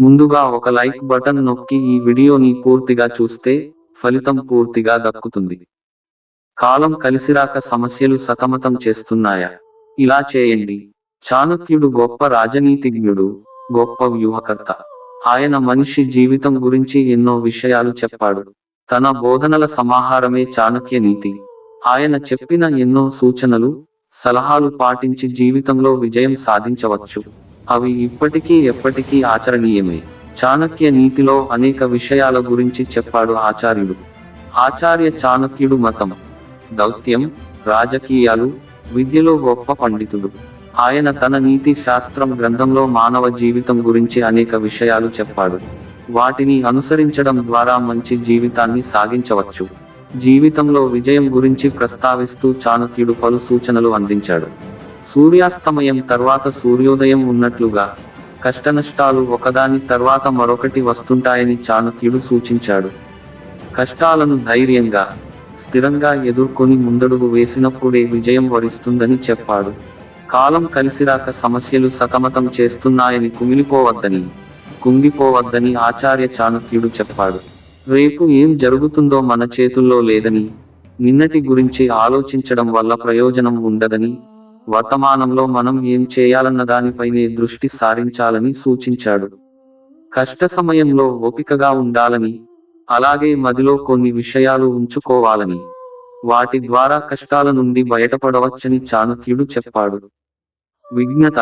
ముందుగా ఒక like button నొక్కి ఈ వీడియోని పూర్తిగా చూస్తే ఫలితం పూర్తిగా దక్కుతుంది. కాలం కలిసిరాక సమస్యలు సతమతం చేస్తున్నాయా? ఇలా చేయండి. చాణక్యుడు గొప్ప రాజనీతిజ్ఞుడు గొప్ప వ్యూహకర్త. ఆయన మనిషి జీవితం గురించి ఎన్నో విషయాలు చెప్పాడు. తన బోధనల సమాహారమే చాణక్య నీతి. ఆయన చెప్పిన ఎన్నో సూచనలు సలహాలు పాటించి జీవితంలో విజయం సాధించవచ్చు. అవి ఇప్పటికీ ఎప్పటికీ ఆచరణీయమే. చాణక్య నీతిలో అనేక విషయాల గురించి చెప్పాడు ఆచార్యుడు. ఆచార్య చాణక్యుడు మతం దౌత్యం రాజకీయాలు విద్యలో గొప్ప పండితుడు. ఆయన తన నీతి శాస్త్రం గ్రంథంలో మానవ జీవితం గురించి అనేక విషయాలు చెప్పాడు. వాటిని అనుసరించడం ద్వారా మంచి జీవితాన్ని సాగించవచ్చు. జీవితంలో విజయం గురించి ప్రస్తావిస్తూ చాణక్యుడు పలు సూచనలు అందించాడు. సూర్యాస్తమయం తర్వాత సూర్యోదయం ఉన్నట్లుగా కష్టనష్టాలు ఒకదాని తర్వాత మరొకటి వస్తుంటాయని చాణక్యుడు సూచించాడు. కష్టాలను ధైర్యంగా స్థిరంగా ఎదుర్కొని ముందడుగు వేసినప్పుడే విజయం వరిస్తుందని చెప్పాడు. కాలం కలిసిరాక సమస్యలు సతమతం చేస్తున్నాయని కుమిలిపోవద్దని కుంగిపోవద్దని ఆచార్య చాణక్యుడు చెప్పాడు. రేపు ఏం జరుగుతుందో మన చేతుల్లో లేదని నిన్నటి గురించి ఆలోచించడం వల్ల ప్రయోజనం ఉండదని వర్తమానంలో మనం ఏం చేయాలన్న దానిపైనే దృష్టి సారించాలని సూచించాడు. కష్ట సమయంలో ఓపికగా ఉండాలని అలాగే మదిలో కొన్ని విషయాలు ఉంచుకోవాలని వాటి ద్వారా కష్టాల నుండి బయటపడవచ్చని చాణక్యుడు చెప్పాడు. విఘ్నత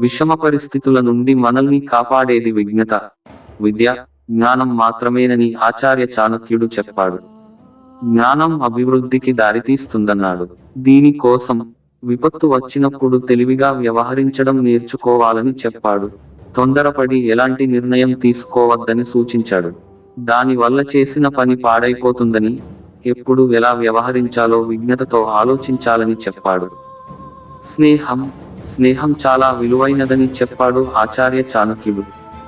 విషమ పరిస్థితుల నుండి మనల్ని కాపాడేది విఘ్నత విద్య జ్ఞానం మాత్రమేనని ఆచార్య చాణక్యుడు చెప్పాడు. జ్ఞానం అభివృద్ధికి దారితీస్తుందన్నాడు. దీని కోసం విపత్తు వచ్చినప్పుడు తెలివిగా వ్యవహరించడం నేర్చుకోవాలని చెప్పాడు. తొందరపడి ఎలాంటి నిర్ణయం తీసుకోవద్దని సూచించాడు. దాని వల్ల చేసిన పని పాడైపోతుందని ఎప్పుడు ఎలా వ్యవహరించాలో విజ్ఞతతో ఆలోచించాలని చెప్పాడు. స్నేహం స్నేహం చాలా విలువైనదని చెప్పాడు ఆచార్య చాణక్యుడు.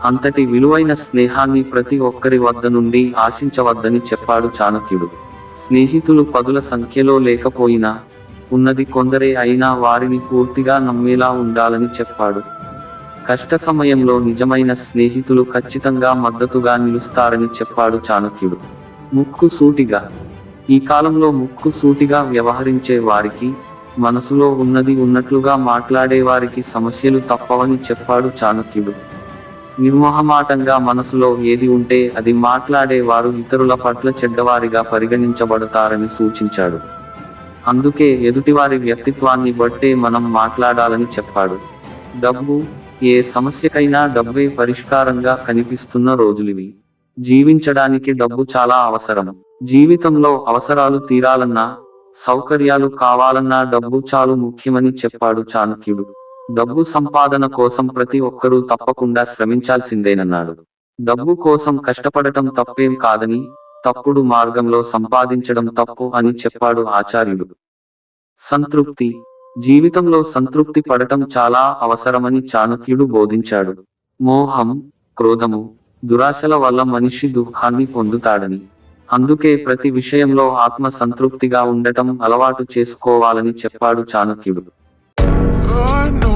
అంతటి విలువైన స్నేహాన్ని ప్రతి ఒక్కరి వద్ద నుండి ఆశించవద్దని చెప్పాడు చాణక్యుడు. స్నేహితులు పదుల సంఖ్యలో లేకపోయినా ఉన్నది కొందరే అయినా వారిని పూర్తిగా నమ్మేలా ఉండాలని చెప్పాడు. కష్ట సమయంలో నిజమైన స్నేహితులు ఖచ్చితంగా మద్దతుగా నిలుస్తారని చెప్పాడు చాణక్యుడు. ముక్కు సూటిగా. ఈ కాలంలో ముక్కు సూటిగా వ్యవహరించే వారికి మనసులో ఉన్నది ఉన్నట్లుగా మాట్లాడే వారికి సమస్యలు తప్పవని చెప్పాడు చాణక్యుడు. నిర్మోహమాటంగా మనసులో ఏది ఉంటే అది మాట్లాడే వారు ఇతరుల పట్ల చెడ్డవారిగా పరిగణించబడతారని సూచించాడు. అందుకే ఎదుటివారి వ్యక్తిత్వాన్ని బట్టే మనం మాట్లాడాలని చెప్పాడు. డబ్బు ఏ సమస్యకైనా డబ్బే పరిష్కారంగా కనిపిస్తున్న రోజులివి. జీవించడానికి డబ్బు చాలా అవసరం. జీవితంలో అవసరాలు తీరాలన్నా సౌకర్యాలు కావాలన్నా డబ్బు చాలు ముఖ్యమని చెప్పాడు చాణక్యుడు. డబ్బు సంపాదన కోసం ప్రతి ఒక్కరూ తప్పకుండా శ్రమించాల్సిందేనన్నాడు. డబ్బు కోసం కష్టపడటం తప్పేం కాదని తప్పుడు మార్గంలో సంపాదించడం తప్పు అని చెప్పాడు ఆచార్యుడు. సంతృప్తి. జీవితంలో సంతృప్తి పడటం చాలా అవసరమని చాణక్యుడు బోధించాడు. మోహం క్రోధము దురాశల వల్ల మనిషి దుఃఖాన్ని పొందుతాడని. అందుకే ప్రతి విషయంలో ఆత్మ సంతృప్తిగా ఉండటం అలవాటు చేసుకోవాలని చెప్పాడు చాణక్యుడు. Oh,